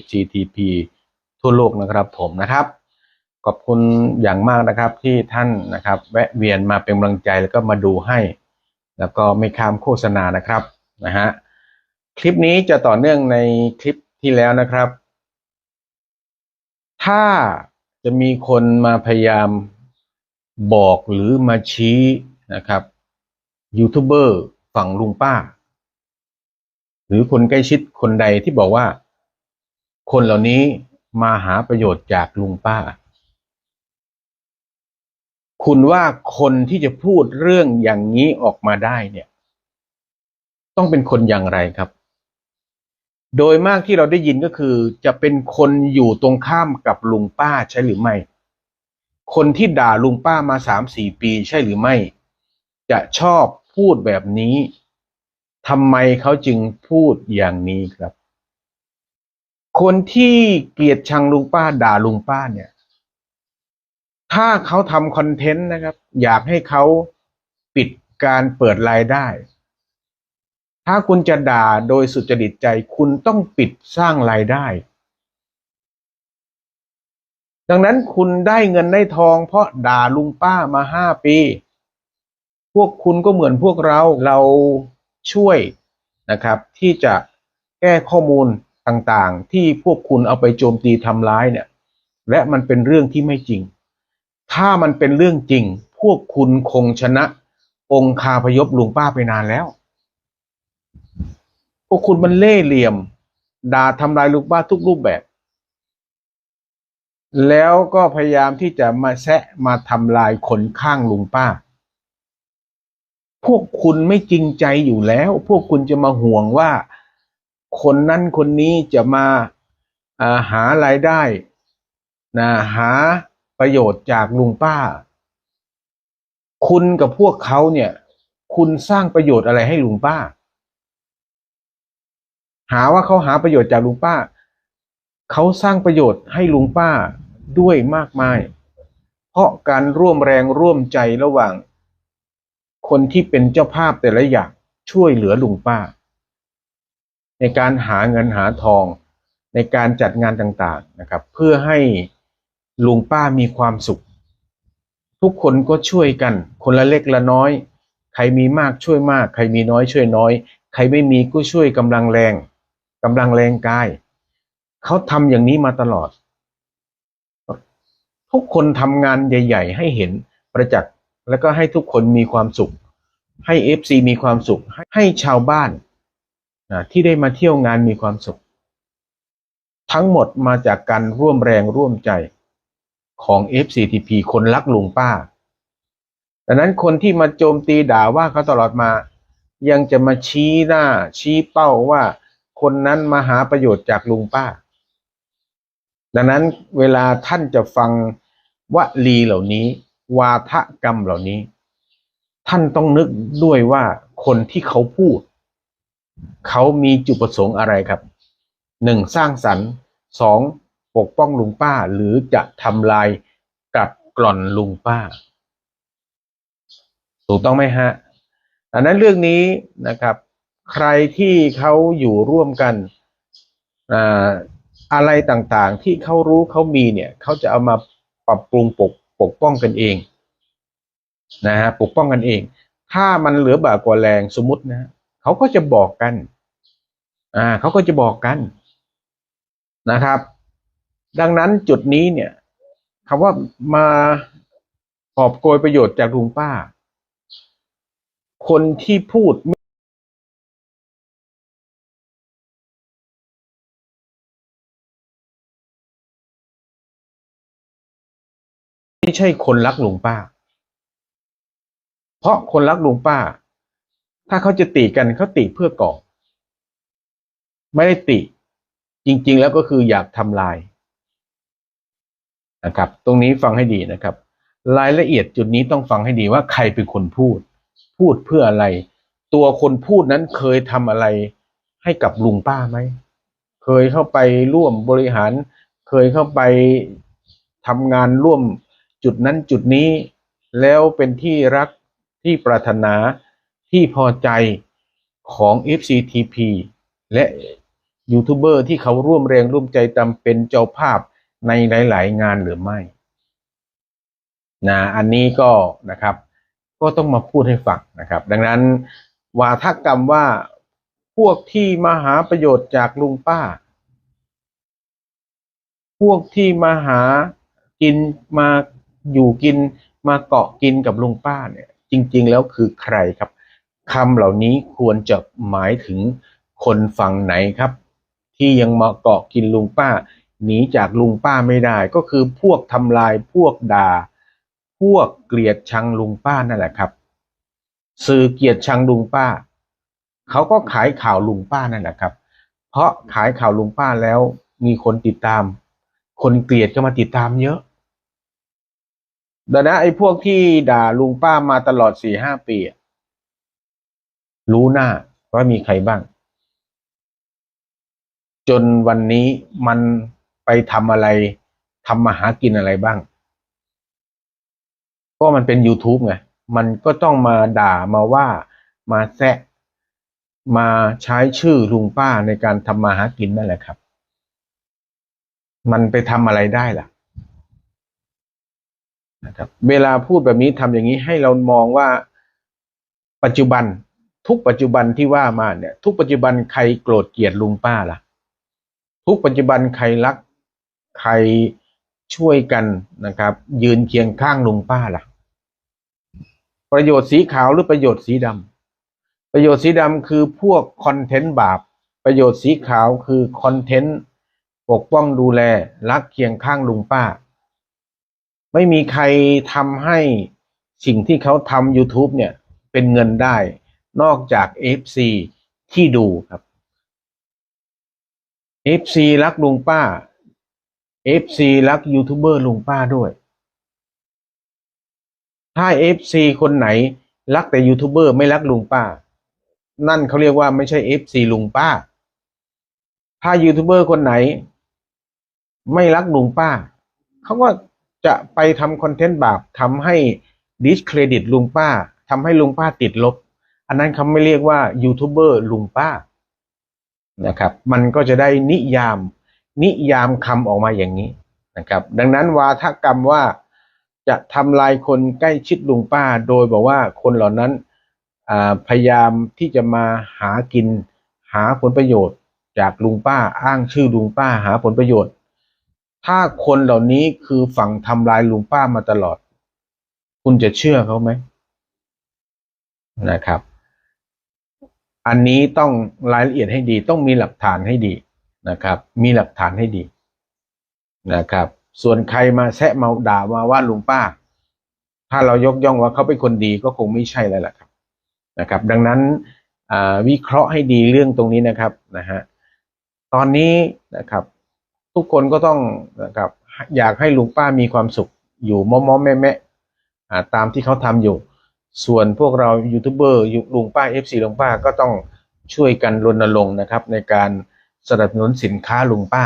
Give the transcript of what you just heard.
FGTP ทั่วโลกนะครับผมนะครับ ขอบคุณอย่างมากนะครับที่ท่านนะครับ แวะเวียนมาเป็นกำลังใจแล้วก็มาดูให้ แล้วก็ไม่ข้ามโฆษณานะครับนะฮะคลิปนี้จะต่อเนื่องในคลิปที่แล้วนะครับ ถ้าจะมีคนมาพยายามบอกหรือมาชี้นะครับยูทูบเบอร์ฝั่งลุงป้า หรือคนใกล้ชิดคนใดที่บอกว่า คนเหล่านี้มาหาประโยชน์จากลุงป้า คุณว่าคนที่จะพูดเรื่องอย่างนี้ออกมาได้เนี่ย ต้องเป็นคนอย่างไรครับ โดยมากที่เราได้ยินก็คือ จะเป็นคนอยู่ตรงข้ามกับลุงป้าใช่หรือไม่ คนที่ด่าลุงป้ามาสามสี่ปีใช่หรือไม่ จะชอบพูดแบบนี้ทำไมเขาจึงพูดอย่างนี้ครับ คนที่เกลียดชังลุงป้าด่าลุงป้าเนี่ย ถ้าเขาทำคอนเทนต์นะครับ อยากให้เขาปิดการเปิดรายได้ ถ้าคุณจะด่าโดยสุจริตใจคุณต้องปิดสร้างรายได้ ดังนั้นคุณได้เงินได้ทอง เพราะด่าลุงป้ามาห้าปี พวกคุณก็เหมือนพวกเราเราช่วยนะครับ ที่จะแก้ข้อมูล ต่างๆ ที่พวกคุณเอาไปโจมตีทำร้ายเนี่ย และมันเป็นเรื่องที่ไม่จริง ถ้ามันเป็นเรื่องจริง พวกคุณคงชนะ องคาพยพลุงป้าไปนานแล้ว พวกคุณมันเล่เหลี่ยม ด่าทำลายลุงป้าทุกรูปแบบ แล้วก็พยายามที่จะมาแซะมาทำลายคนข้างลุงป้าพวกคุณไม่จริงใจอยู่แล้ว พวกคุณจะมาห่วงว่า คนนั้นคนนี้จะมาาหารายได้นะหาประโยชน์จากลุงป้า คุณกับพวกเขาเนี่ย คุณสร้างประโยชน์อะไรให้ลุงป้า หาว่าเขาหาประโยชน์จากลุงป้า เขาสร้างประโยชน์ให้ลุงป้าด้วยมากมาย เพราะการร่วมแรงร่วมใจระหว่าง คนที่เป็นเจ้าภาพแต่ละอย่างช่วยเหลือลุงป้า ในการหาเงินหาทอง ในการจัดงานต่างๆนะครับ เพื่อให้ลุงป้ามีความสุข ทุกคนก็ช่วยกัน คนละเล็กละน้อย ใครมีมากช่วยมาก ใครมีน้อยช่วยน้อย ใครไม่มีก็ช่วยกำลังแรงกำลังแรงกายเขาทำอย่างนี้มาตลอด ทุกคนทำงานใหญ่ ๆ ให้เห็นประจักษ์แล้วก็ให้ทุกคนมีความสุข ให้เอฟซีมีความสุขให้ชาวบ้าน ที่ได้มาเที่ยวงานมีความสุข ทั้งหมดมาจากการร่วมแรงร่วมใจของ FCTP คนรักลุงป้าดังนั้นคนที่มาโจมตีด่าว่าเขาตลอดมา ยังจะมาชี้หน้า ชี้เป้าว่าคนนั้นมาหาประโยชน์จากลุงป้า ดังนั้นเวลาท่านจะฟังวลีเหล่านี้ วาทกรรมเหล่านี้ ท่านต้องนึกด้วยว่าคนที่เขาพูด เขามีจุดประสงค์อะไรครับหนึ่งสร้างสรรค์สองปกป้องลุงป้า หรือจะทำลายกัดกร่อนลุงป้า ถูกต้องไหมฮะอันนั้นเรื่องนี้นะครับ ใครที่เขาอยู่ร่วมกันอะไรต่างๆ ที่เขารู้เขามีเนี่ยเขาจะเอามาปรับปรุงปกปกป้องกันเองนะฮะปกป้องกันเอง ถ้ามันเหลือบากว่าแรงสมมตินะ เขาก็จะบอกกัน อ่า เขาก็จะบอกกันนะครับ ดังนั้นจุดนี้เนี่ยคำว่ามาขอบโกยประโยชน์จากลุงป้า คนที่พูดไม่ใช่คนรักลุงป้า เพราะคนรักลุงป้า ถ้าเขาจะติกันเขาติเพื่อก่อ ไม่ได้ติ จริง ๆ แล้วก็คืออยากทำลายนะครับ ตรงนี้ฟังให้ดีนะครับ รายละเอียดจุดนี้ต้องฟังให้ดีว่าใครเป็นคนพูด พูดเพื่ออะไร ตัวคนพูดนั้นเคยทำอะไรให้กับลุงป้าไหม เคยเข้าไปร่วมบริหาร เคยเข้าไปทำงานร่วมจุดนั้นจุดนี้ แล้วเป็นที่รักที่ปรารถนา ที่พอใจของ FCTP และยูทูบเบอร์ที่เขาร่วมแรงร่วมใจตาเป็นเจ้าภาพในหลาย ๆ งานหรือไม่นะอันนี้ก็นะครับ ก็ต้องมาพูดให้ฟังนะครับ ดังนั้นวาทกรรมว่าพวกที่มาหาประโยชน์จากลุงป้า พวกที่มาหากินมาอยู่กินมาเกาะกินกับลุงป้าเนี่ย จริง ๆ แล้วคือใครครับ คำเหล่านี้ควรจะหมายถึงคนฝั่งไหนครับ ที่ยังมาเกาะกินลุงป้า หนีจากลุงป้าไม่ได้ ก็คือพวกทำลายพวกด่า พวกเกลียดชังลุงป้านั่นแหละครับ สื่อเกลียดชังลุงป้า เขาก็ขายข่าวลุงป้านั่นแหละครับ เพราะขายข่าวลุงป้าแล้วมีคนติดตาม คนเกลียดก็มาติดตามเยอะดังนั้นไอ้พวกที่ด่าลุงป้ามาตลอดสี่ห้าปีอะ รู้หน้าว่ามีใครบ้าง จนวันนี้มันไปทำอะไรทำมาหากินอะไรบ้าง ก็มันเป็น YouTube ไง มันก็ต้องมาด่ามาว่ามาแซะมาใช้ชื่อลุงป้าในการทำมาหากินนั่นแหละครับ มันไปทำอะไรได้ล่ะนะครับ เวลาพูดแบบนี้ทำอย่างนี้ให้เรามองว่าปัจจุบัน ทุกปัจจุบันที่ว่ามาเนี่ย ทุกปัจจุบันใครโกรธเกลียดลุงป้าล่ะ ทุกปัจจุบันใครรักใครช่วยกันนะครับ ยืนเคียงข้างลุงป้าล่ะ ประโยชน์สีขาวหรือประโยชน์สีดำประโยชน์สีดำคือพวกคอนเทนต์บาป ประโยชน์สีขาวคือคอนเทนต์ปกป้องดูแลรักเคียงข้างลุงป้า ไม่มีใครทำให้สิ่งที่เขาทำ YouTube เนี่ยเป็นเงินได้ นอกจาก FC ที่ดูครับ FC รักลุงป้า FC รักยูทูบเบอร์ลุงป้าด้วย ถ้า FC คนไหนรักแต่ยูทูบเบอร์ไม่รักลุงป้า นั่นเขาเรียกว่าไม่ใช่ FC ลุงป้า ถ้ายูทูบเบอร์คนไหน ไม่รักลุงป้า เขาก็จะไปทำคอนเทนต์บาปทำให้ดิสเครดิตลุงป้าทำให้ลุงป้าติดลบ อันนั้นเขาไม่เรียกว่ายูทูบเบอร์ลุงป้านะครับ มันก็จะได้นิยาม นิยามคำออกมาอย่างนี้นะครับ ดังนั้นวาทกรรมว่าจะทำลายคนใกล้ชิดลุงป้า โดยบอกว่าคนเหล่านั้นพยายามที่จะมาหากิน หาผลประโยชน์ จากลุงป้าอ้างชื่อลุงป้าหาผลประโยชน์ ถ้าคนเหล่านี้คือฝั่งทำลายลุงป้ามาตลอด คุณจะเชื่อเขาไหมนะครับ อันนี้ต้องรายละเอียดให้ดี ต้องมีหลักฐานให้ดีนะครับ มีหลักฐานให้ดีนะครับ ส่วนใครมาแซะมาด่ามาว่าลุงป้า ถ้าเรายกย่องว่าเขาเป็นคนดีก็คงไม่ใช่แล้วล่ะครับนะครับ ดังนั้นวิเคราะห์ให้ดีเรื่องตรงนี้นะครับนะฮะตอนนี้นะครับทุกคนก็ต้องนะครับอยากให้ลุงป้ามีความสุขอยู่ม้อมๆแม่ๆอ่ตามที่เขาทำอยู่ ส่วนพวกเรายูทูบเบอร์ลุงป้าเอฟซีลุงป้าก็ต้องช่วยกันรณรงค์นะครับ ในการสนับสนุนสินค้าลุงป้า